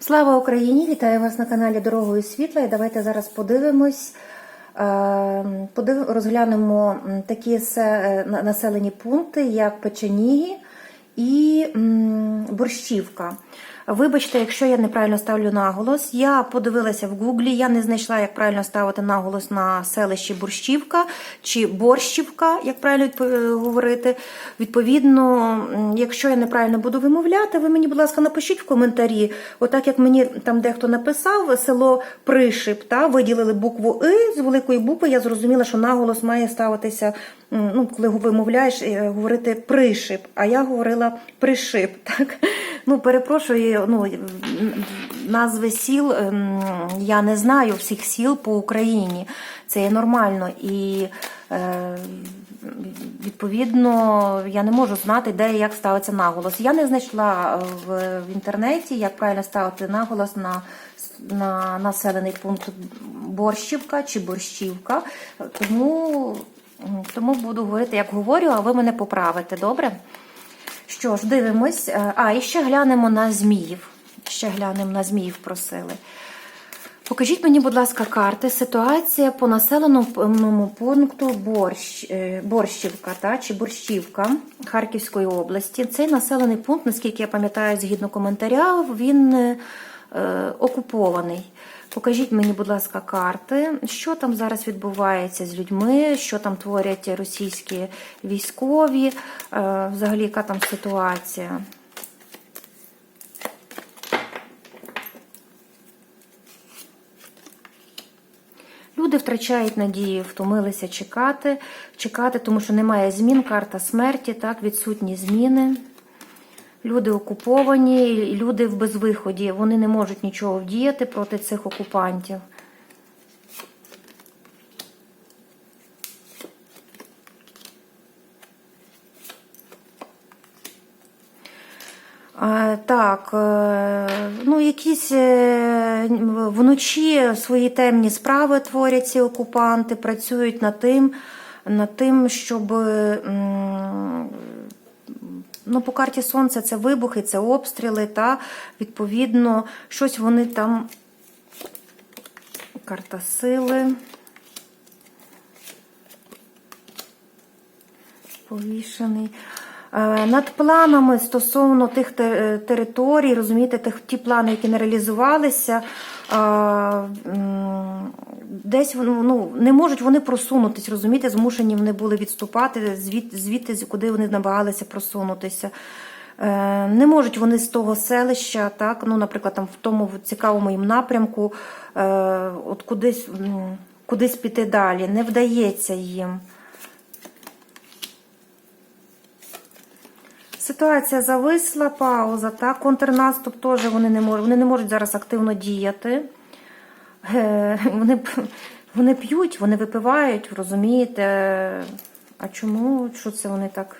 Слава Україні! Вітаю вас на каналі Дорогою Світла. І давайте зараз подивимось, е, розглянемо такі е, на- населені пункти, як Печеніги і Борщівка. Вибачте, якщо я неправильно ставлю наголос. Я подивилася в гуглі, я не знайшла, як правильно ставити наголос на селищі Борщівка чи Борщівка, як правильно говорити. Відповідно, якщо я неправильно буду вимовляти, ви мені, будь ласка, напишіть в коментарі. Отак як мені там дехто написав, село Пришип, та виділили букву И з великої букви. Я зрозуміла, що наголос має ставитися, ну, коли вимовляєш, е, говорити Пришип. А я говорила Пришип. Так? Ну, перепрошую, ну, назви сіл ем, я не знаю всіх сіл по Україні. Це є нормально. І е, відповідно я не можу знати, де і як ставиться наголос. Я не знайшла в, в інтернеті, як правильно ставити наголос на, на населений пункт Борщівка чи Борщівка. Тому, тому буду говорити, як говорю, а ви мене поправите, добре? Що ж, дивимось. Е, А, і ще глянемо на зміїв. Ще глянемо на зміїв просили. Покажіть мені, будь ласка, карти. Ситуація по населеному пункту Борщ, е, Борщівка та, чи Борщівка Харківської області. Цей населений пункт, наскільки я пам'ятаю, згідно коментаря, він е, е, окупований. Покажіть мені, будь ласка, карти, що там зараз відбувається з людьми, що там творять російські військові, е, взагалі, яка там ситуація. Люди втрачають надію, втомилися чекати, чекати, тому що немає змін, карта смерті, так, відсутні зміни. Люди окуповані, люди в безвиході. Вони не можуть нічого вдіяти проти цих окупантів. Е, Так, е, ну якісь е, вночі свої темні справи творять ці окупанти, працюють над тим, над тим, щоб ну, по карті Сонця це вибухи, це обстріли, та відповідно щось вони там. Карта сили. Повішений. Е, Над планами стосовно тих е, територій, розумієте, тих, ті плани, які не реалізувалися, е, десь ну, не можуть вони просунутись, розумієте, змушені вони були відступати звід, звідти, куди вони намагалися просунутися. Не можуть вони з того селища, так, ну, наприклад, там в тому цікавому їм напрямку, от кудись, кудись піти далі. Не вдається їм. Ситуація зависла, пауза, так, контрнаступ теж вони не можуть, вони не можуть зараз активно діяти. Е, Вони, вони п'ють, вони випивають, розумієте? А чому? Що це вони так?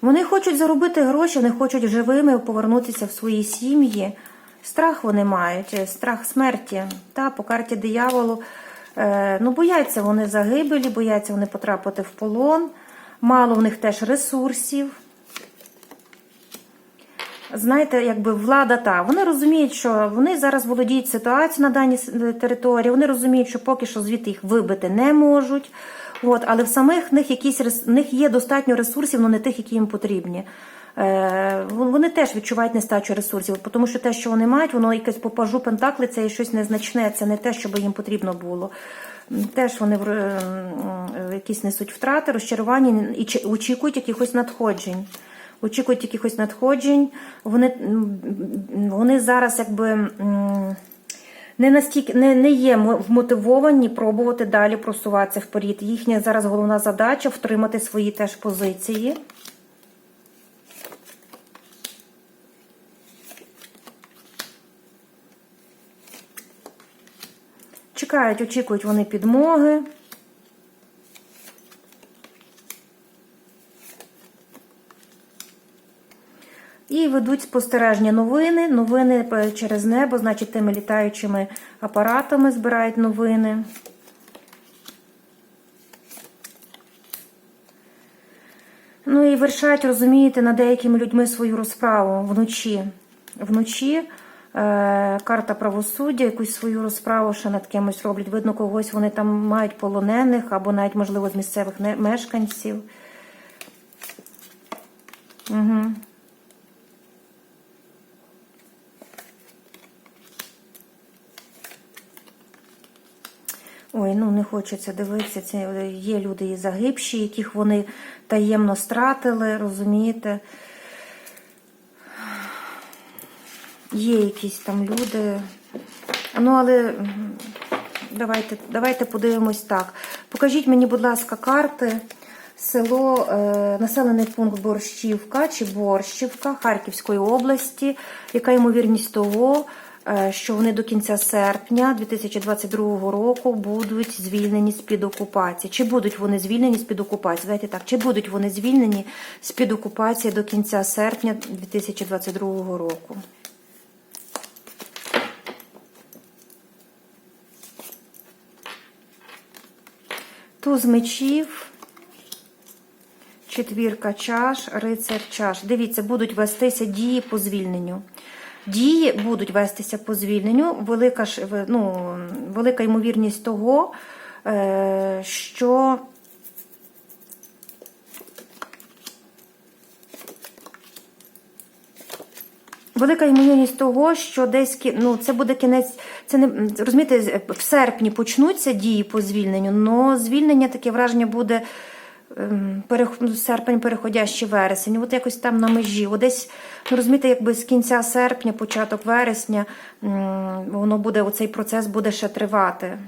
Вони хочуть заробити гроші, вони хочуть живими повернутися в свої сім'ї. Страх вони мають, е, страх смерті. Та, по карті дияволу. Е, ну, бояться вони загибелі, бояться вони потрапити в полон. Мало в них теж ресурсів. Знаєте, якби влада та вони розуміють, що вони зараз володіють ситуацією на даній території. Вони розуміють, що поки що звідти їх вибити не можуть. От, але в самих них якісь в них є достатньо ресурсів, але не тих, які їм потрібні. Е, вон- вони теж відчувають нестачу ресурсів, тому що те, що вони мають, воно якесь по пажу пентакли, це є щось незначне, це не те, що би їм потрібно було. Теж вони в- е, якісь несуть втрати, розчарування і очікують якихось надходжень очікують якихось надходжень. Вони, вони зараз якби не настільки не, не є вмотивовані пробувати далі просуватися вперед. Їхня зараз головна задача втримати свої теж позиції. Чекають, очікують вони підмоги. І ведуть спостереження новини. Новини через небо, значить, тими літаючими апаратами збирають новини. Ну і вершать, розумієте, над деякими людьми свою розправу вночі. Вночі карта правосуддя, якусь свою розправу ще над кимось роблять. Видно, когось вони там мають полонених або навіть, можливо, з місцевих мешканців. Угу. Ой, ну не хочеться дивитися. Це е, є люди і загибші, яких вони таємно стратили, розумієте? Є якісь там люди. Ну, але давайте, давайте подивимось так. Покажіть мені, будь ласка, карти. Село, е, населений пункт Борщівка чи Борщівка Харківської області. Яка ймовірність того, е, що вони до кінця серпня 2022 року будуть звільнені з-під окупації? Чи будуть вони звільнені з-під окупації? Давайте так, чи будуть вони звільнені з-під окупації до кінця серпня 2022 року? Туз мечів, четвірка чаш, рицар чаш. Дивіться, будуть вестися дії по звільненню. Дії будуть вестися по звільненню. Велика, ж- ну, велика ймовірність того, е, що Велика ймовірність того, що десь ну, це буде кінець. Це не розумієте, в серпні почнуться дії по звільненню, але звільнення таке враження буде ем, ну, серпень, переходящий вересень. От якось там на межі. От десь, ну розумієте, якби з кінця серпня, початок вересня, воно буде, оцей процес буде ще тривати.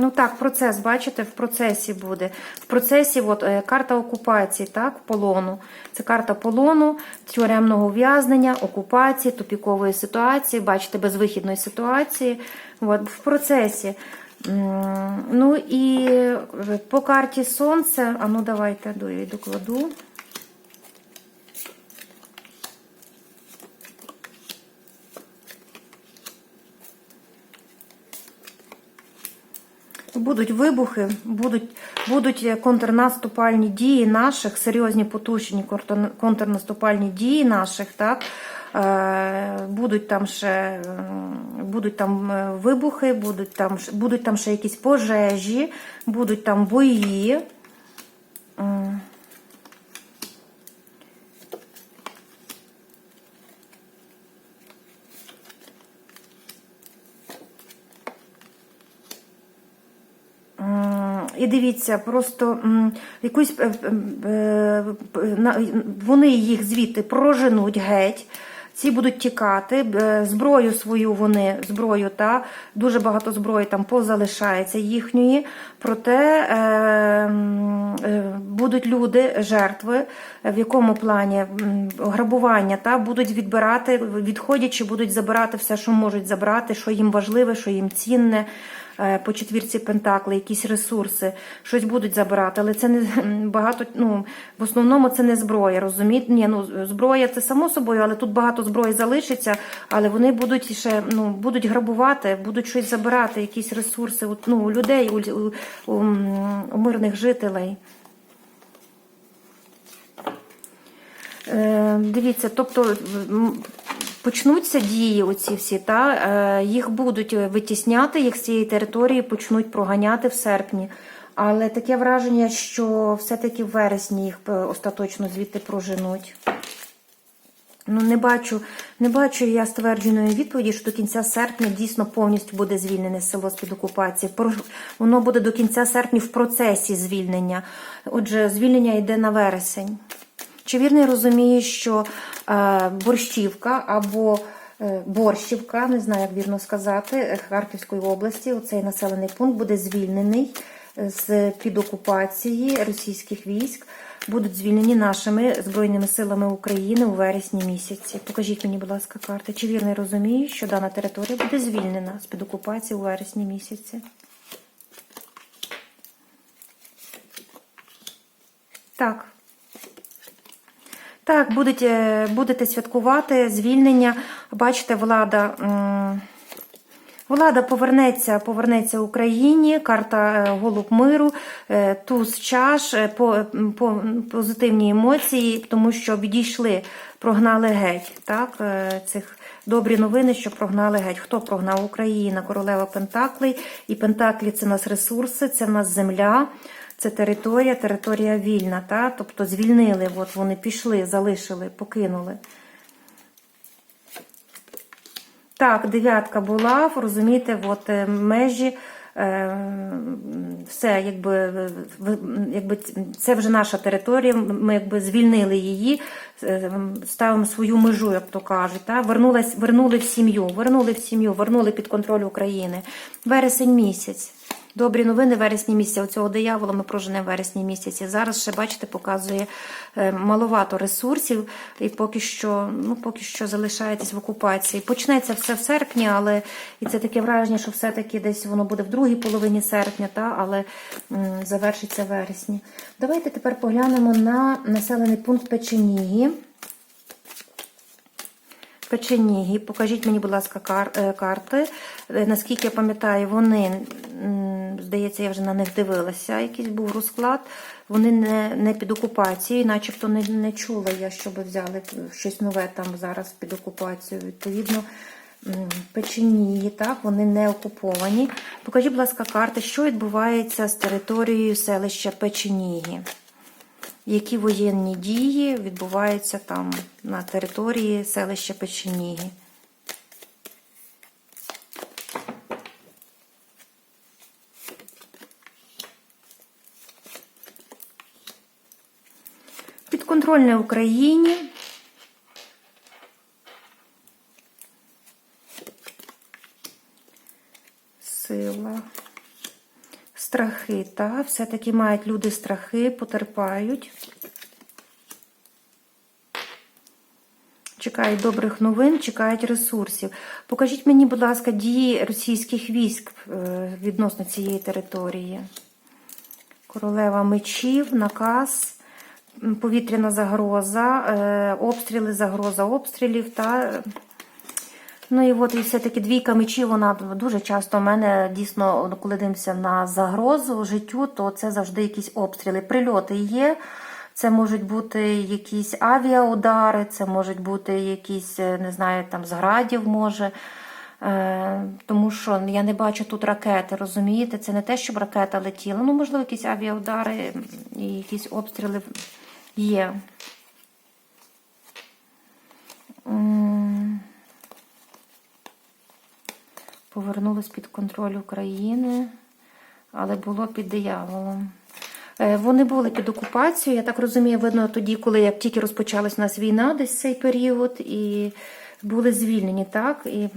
Ну так, процес, бачите, в процесі буде. В процесі от, е, карта окупації, так, полону. Це карта полону, тюремного ув'язнення, окупації, тупікової ситуації, бачите, безвихідної ситуації. От, в процесі. Ну і е, по карті Сонце, а ну давайте я докладу. Будуть вибухи, будуть, будуть контрнаступальні дії наших, серйозні потужні контрнаступальні дії наших, так? Е, Будуть там ще будуть там е, вибухи, будуть там, будуть там ще якісь пожежі, будуть там бої. І дивіться, просто якусь е, е, е, вони їх звідти проженуть геть. Ці будуть тікати, зброю свою вони, зброю, та дуже багато зброї там позалишається їхньої. Проте е, е, будуть люди, жертви, в якому плані грабування, та будуть відбирати, відходячи, будуть забирати все, що можуть забрати, що їм важливе, що їм цінне по четвірці Пентакли, якісь ресурси, щось будуть забирати, але це не багато. Ну в основному це не зброя. Розумієте? Ні, ну зброя це само собою, але тут багато зброї залишиться. Але вони будуть ще ну будуть грабувати, будуть щось забирати, якісь ресурси у, ну, людей, у, у, у, у мирних жителей. Е, Дивіться, тобто почнуться дії оці всі, та е, їх будуть витісняти, їх з цієї території почнуть проганяти в серпні. Але таке враження, що все-таки в вересні їх е, остаточно звідти проженуть. Ну, не бачу, не бачу я ствердженої відповіді, що до кінця серпня дійсно повністю буде звільнене село з-під окупації. Воно буде до кінця серпня в процесі звільнення. Отже, звільнення йде на вересень. Чи вірно я розумію, що е, Борщівка або е, Борщівка, не знаю, як вірно сказати, е, Харківської області, оцей населений пункт буде звільнений з під окупації російських військ, будуть звільнені нашими Збройними силами України у вересні місяці. Покажіть мені, будь ласка, карти. Чи вірно я що дана територія буде звільнена з під окупації у вересні місяці? Так. Так, будете, будете святкувати звільнення. Бачите, влада, Влада повернеться, повернеться Україні, карта е, Голуб миру, е, туз чаш, е, по, по, позитивні емоції, тому що відійшли, прогнали геть. Так, цих добрі новини, що прогнали геть. Хто прогнав Україна? Королева Пентаклей. І Пентаклі це в нас ресурси, це в нас земля. Це територія, територія вільна, та? тобто звільнили, от вони пішли, залишили, покинули. Так, дев'ятка була, розумієте, от е, межі, е, все, якби, е, якби це вже наша територія, ми якби звільнили її, е, ставимо свою межу, як то кажуть. Та? Вернулась, вернули в сім'ю, вернули в сім'ю, вернули під контроль України. Вересень місяць. Добрі новини вересні місяця. Оцього диявола ми проженемо вересні місяці. Зараз ще, бачите, показує е, маловато ресурсів, і поки що, ну, поки що залишаєтесь в окупації. Почнеться все в серпні, але і це таке враження, що все-таки десь воно буде в другій половині серпня, та, але м, завершиться в вересні. Давайте тепер поглянемо на населений пункт Печеніги. Печеніги. Покажіть мені, будь ласка, кар- е, карти. Е, Наскільки я пам'ятаю, вони, здається, я вже на них дивилася, якийсь був розклад. Вони не, не під окупацією, начебто не, не чула я, щоб взяли щось нове там зараз під окупацією. Відповідно, м, так, вони не окуповані. Покажіть, будь ласка, карти, що відбувається з територією селища Печеніги які воєнні дії відбуваються там на території селища Печеніги. Підконтрольне Україні. Сила. Страхи, так, все-таки мають люди страхи, потерпають. Чекають добрих новин, чекають ресурсів. Покажіть мені, будь ласка, дії російських військ е, відносно цієї території. Королева мечів, наказ, повітряна загроза, е, обстріли, загроза обстрілів та. Ну і от і все-таки двійка мечів, вона дуже часто в мене дійсно, коли дивимося на загрозу життю, то це завжди якісь обстріли. Прильоти є. Це можуть бути якісь авіаудари, це можуть бути якісь, е, не знаю, там з градів може. Е, тому що я не бачу тут ракети, розумієте? Це не те, щоб ракета летіла. Ну, можливо, якісь авіаудари і якісь обстріли є. Повернулось під контроль України, але було під дияволом. Е, Вони були під окупацією, я так розумію, видно тоді, коли як тільки розпочалась у нас війна, десь цей період, і були звільнені, так? І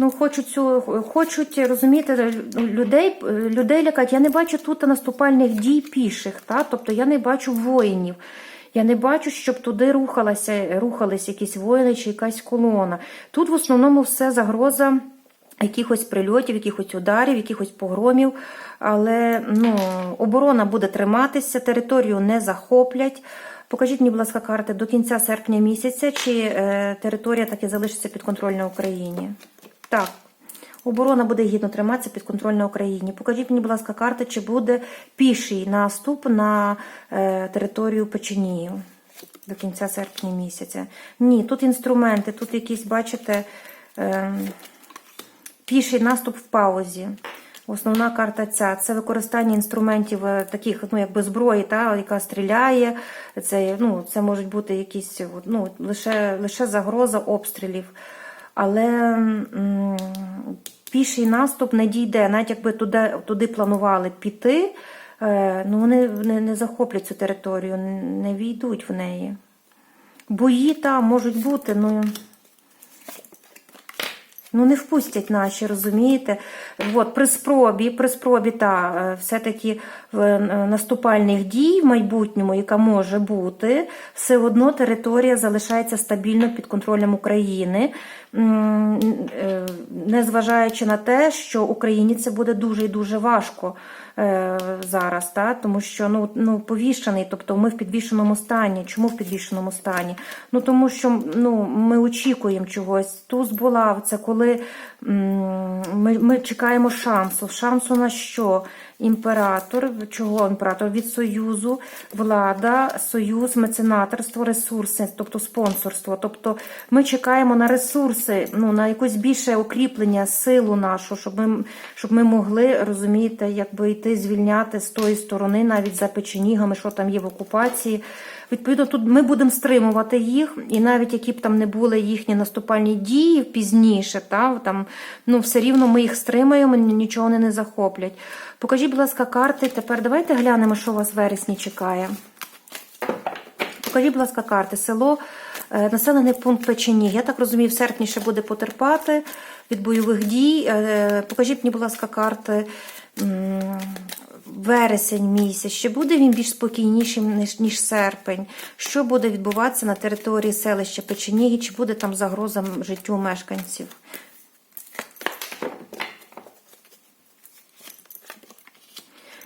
Ну, хочуть цю, хочуть розумієте, людей, людей лякати. Я не бачу тут наступальних дій піших, та? тобто я не бачу воїнів. Я не бачу, щоб туди рухалася, рухались якісь воїни чи якась колона. Тут в основному все загроза якихось прильотів, якихось ударів, якихось погромів. Але ну, оборона буде триматися, територію не захоплять. Покажіть мені, будь ласка, карти до кінця серпня місяця, чи е, територія таки залишиться підконтрольна Україні. Так, оборона буде гідно триматися під контроль на Україні. Покажіть мені, будь ласка, карти, чи буде піший наступ на е, територію Печенію до кінця серпня місяця. Ні, тут інструменти, тут якісь, бачите, е, піший наступ в паузі. Основна карта ця це використання інструментів е, таких, ну якби зброї, та, яка стріляє. Це, ну, це можуть бути якісь ну, лише, лише загроза обстрілів. Але піший наступ не дійде, навіть якби туди, туди планували піти, е, ну вони не, не захоплять цю територію, не війдуть в неї. Бої там можуть бути, ну. Ну, не впустять наші, розумієте? От, при спробі, при спробі та е, все-таки е, наступальних дій в майбутньому, яка може бути, все одно територія залишається стабільно під контролем України, е, незважаючи на те, що Україні це буде дуже і дуже важко зараз, та? тому що ну, ну, повішений, тобто ми в підвішеному стані. Чому в підвішеному стані? Ну тому що ну, ми очікуємо чогось. Туз була це коли ми, ми чекаємо шансу. Шансу на що? Імператор, чого імператор? Від союзу, влада, союз, меценаторство, ресурси, тобто спонсорство. Тобто ми чекаємо на ресурси, ну на якось більше укріплення, силу нашу, щоб ми, щоб ми могли розумієте, якби йти звільняти з тої сторони, навіть за печенігами, що там є в окупації. Відповідно, тут ми будемо стримувати їх, і навіть які б там не були їхні наступальні дії пізніше, та, там, ну, все рівно ми їх стримаємо, нічого вони не захоплять. Покажіть, будь ласка, карти. Тепер давайте глянемо, що вас в вересні чекає. Покажіть, будь ласка, карти. Село, е, населений пункт Печені. Я так розумію, в серпні ще буде потерпати від бойових дій. Е, Покажіть мені, будь ласка, карти. Вересень місяць, чи буде він більш спокійнішим, ніж, ніж серпень? Що буде відбуватися на території селища Печеніги? Чи буде там загроза життю мешканців?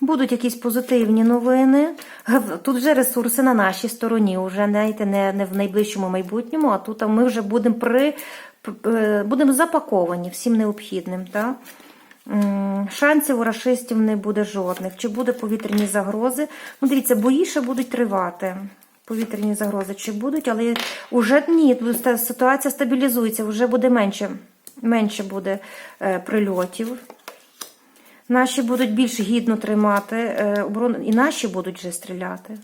Будуть якісь позитивні новини. Тут вже ресурси на нашій стороні, вже знаєте, не, не в найближчому майбутньому, а тут ми вже будемо при е, будемо запаковані всім необхідним. Так? Шансів у рашистів не буде жодних. Чи буде повітряні загрози? Ну, дивіться, бої ще будуть тривати. Повітряні загрози чи будуть, але вже ні, ситуація стабілізується, вже буде менше, менше буде е, прильотів. Наші будуть більш гідно тримати е, оборону, і наші будуть вже стріляти.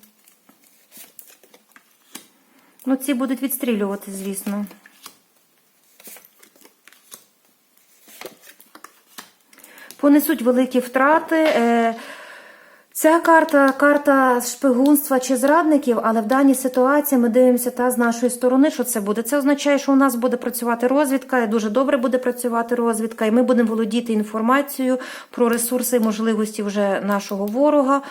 Ну, ці будуть відстрілювати, звісно. Понесуть великі втрати. Ця карта карта шпигунства чи зрадників, але в даній ситуації ми дивимося та з нашої сторони, що це буде. Це означає, що у нас буде працювати розвідка, і дуже добре буде працювати розвідка, і ми будемо володіти інформацією про ресурси і можливості вже нашого ворога.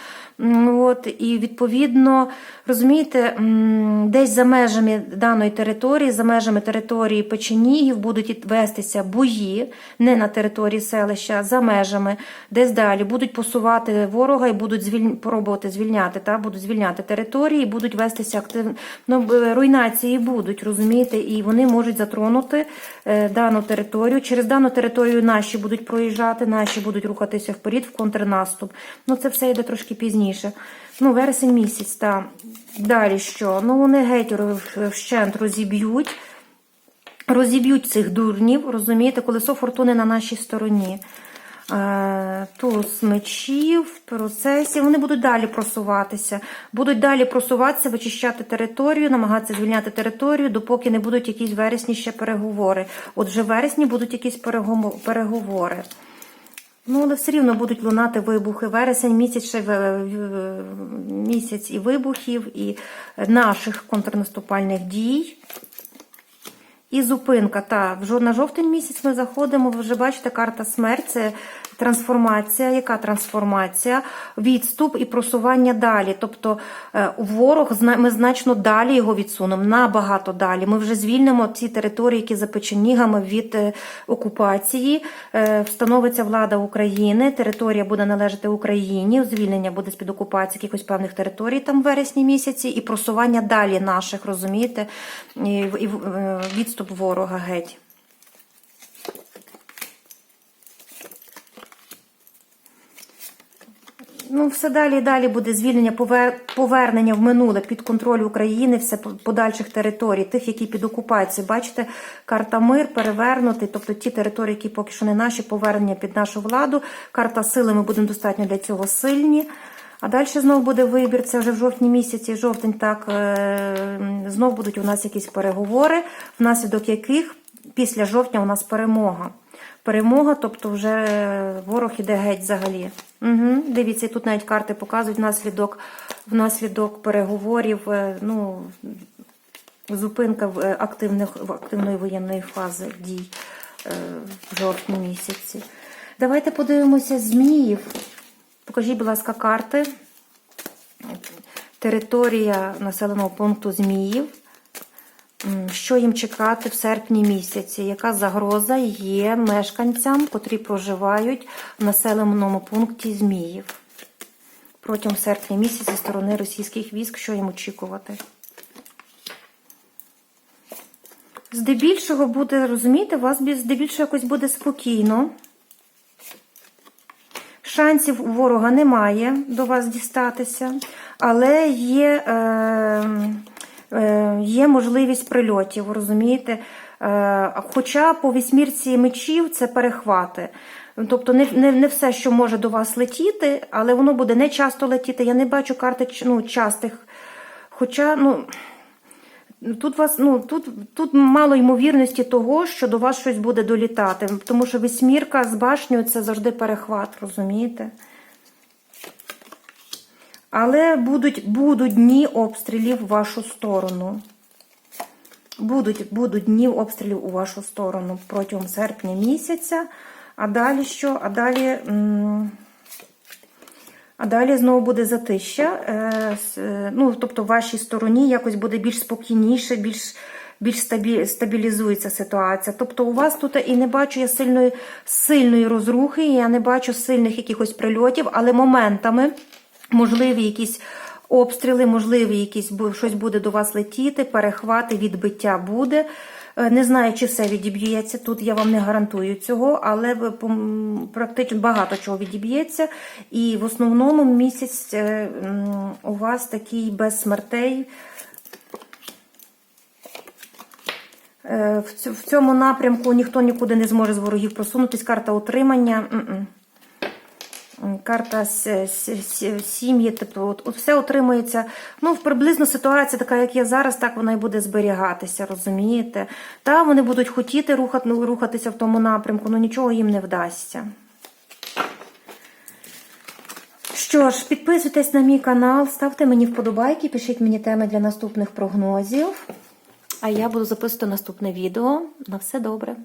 От, і відповідно, розумієте, десь за межами даної території, за межами території печенігів будуть вестися бої не на території селища, за межами, десь далі будуть посувати ворога і будуть звіль... пробувати звільняти, та будуть звільняти території, будуть вестися активно ну, руйнації будуть, розумієте, і вони можуть затронути е, дану територію. Через дану територію наші будуть проїжджати, наші будуть рухатися вперед в контрнаступ. Ну це все йде трошки пізніше. Ну, вересень місяць, та далі що? Ну вони геть вщент розіб'ють розіб'ють цих дурнів, розумієте, колесо фортуни на нашій стороні. Е, Туз мечів, процесі, вони будуть далі просуватися, будуть далі просуватися, вичищати територію, намагатися звільняти територію, допоки не будуть якісь вересні ще переговори. От вже в вересні будуть якісь переговори. Ну, але все рівно будуть лунати вибухи. Вересень місяць ще в- в- місяць і вибухів, і наших контрнаступальних дій. І зупинка. Та на жовтень місяць ми заходимо. Ви вже бачите, карта смерть це трансформація. Яка трансформація? Відступ і просування далі. Тобто е, ворог ми значно далі його відсунемо, набагато далі. Ми вже звільнимо ці території, які за печенігами від е, окупації. Е, Встановиться влада України. Територія буде належати Україні. Звільнення буде з під окупації якихось певних територій там в вересні місяці, і просування далі наших, розумієте, і, відступ ворога геть. Ну, все далі і далі буде звільнення, повернення в минуле під контроль України, все подальших територій, тих, які під окупацією. Бачите, карта мир перевернутий, тобто ті території, які поки що не наші, повернення під нашу владу. Карта сили, ми будемо достатньо для цього сильні. А далі знову буде вибір. Це вже в жовтні місяці, жовтень так е, знов будуть у нас якісь переговори, внаслідок яких після жовтня у нас перемога. Перемога, тобто вже ворог іде геть взагалі. Угу. Дивіться, тут навіть карти показують внаслідок, внаслідок переговорів, е, ну, зупинка в е, активних, в активної воєнної фази дій е, в жовтні місяці. Давайте подивимося зміїв. Покажіть, будь ласка, карти. Територія населеного пункту Зміїв. Що їм чекати в серпні місяці, яка загроза є мешканцям, котрі проживають в населеному пункті Зміїв протягом серпня місяця зі сторони російських військ, що їм очікувати. Здебільшого буде, розумієте, у вас здебільшого якось буде спокійно. Шансів у ворога немає до вас дістатися, але є, е, е, є можливість прильотів, розумієте? Е, хоча по вісьмірці мечів це перехвати. Тобто не, не, не все, що може до вас летіти, але воно буде не часто летіти. Я не бачу карти ну, частих. Хоча, ну. Тут вас, ну тут, тут мало ймовірності того, що до вас щось буде долітати, тому що вісьмірка з башнею це завжди перехват, розумієте? Але будуть, будуть дні обстрілів в вашу сторону. Будуть, будуть дні обстрілів у вашу сторону протягом серпня місяця. А далі що? А далі. а далі знову буде затища. е, е, Ну, тобто, в вашій стороні якось буде більш спокійніше, більш, більш стабілізується ситуація. Тобто, у вас тут і не бачу я сильної, сильної розрухи, я не бачу сильних якихось прильотів, але моментами можливі якісь. Обстріли, можливі, якісь щось буде до вас летіти, перехвати, відбиття буде. Е, Не знаю, чи все відіб'ється. Тут я вам не гарантую цього, але практично багато чого відіб'ється. І в основному місяць е, у вас такий без смертей. Е, В цьому напрямку ніхто нікуди не зможе з ворогів просунутись. Карта утримання. Карта сім'ї, тобто от, от все отримується. Ну, приблизно ситуація така, як є зараз, так вона і буде зберігатися, розумієте? Та вони будуть хотіти рухати, ну, рухатися в тому напрямку, але нічого їм не вдасться. Що ж, підписуйтесь на мій канал, ставте мені вподобайки, пишіть мені теми для наступних прогнозів. А я буду записувати наступне відео. На все добре.